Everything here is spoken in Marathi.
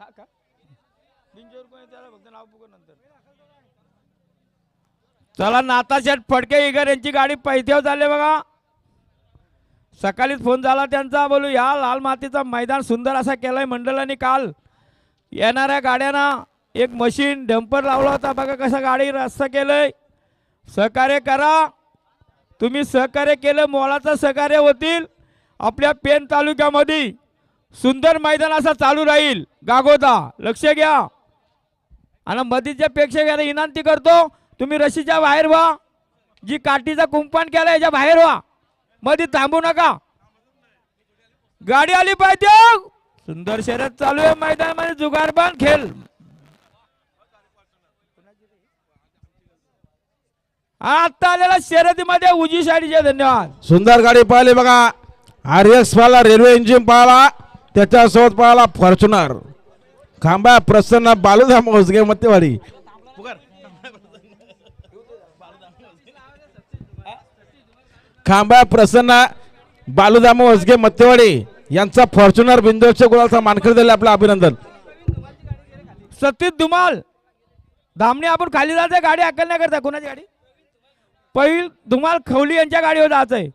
हा का? कोणी त्याला फक्त नाव नंतर. चला नाता शेठ फडके इगर यांची गाडी पैथ्यावर झाले बघा. सकाळीच फोन झाला त्यांचा बोलू या लाल मातीचा मैदान सुंदर असा केलाय मंडळाने काल. येणाऱ्या गाड्यांना एक मशीन डंपर लावला होता. बघा कसं गाडी रस्ता केलंय. सहकार्य करा. तुम्ही सहकार्य केलं मोलाचं सहकार्य होतील. आपल्या पेन तालुक्यामध्ये. सुंदर मैदान असा चालू राहील. गागोदा लक्ष घ्या. आणि मधीच्या घ्यायला विनंती करतो तुम्ही रशीच्या बाहेर व्हा. जी काठीचा कुंपण केला याच्या बाहेर व्हा. मध्ये थांबू नका. गाडी आली पाहिजे. सुंदर शर्यत चालू आहे. मैदानामध्ये जुगारबान खेळ. आता आलेला शर्यतीमध्ये उजी साडीचे धन्यवाद. सुंदर गाडी पाहिली बघा. आर एक्स पाहिला रेल्वे इंजिन पाहिला. त्याच्यासोबत पाहिला फॉर्च्युनर खांबा प्रसन्न बालूधाम होसगे मतेवाडी खांबा प्रसन्न बालूधाम होसगे मत्तेवाडी. यांचा फॉर्च्युनर बिंदूच्या गुळाचा मानकरी दिला आपलं अभिनंदन. सतीश धुमाल. धामणी आपण खाली जायचं गाडी अकल नाही करता कोणाची गाडी? पहिल धुमाल खवली यांच्या गाडीवर जायचंय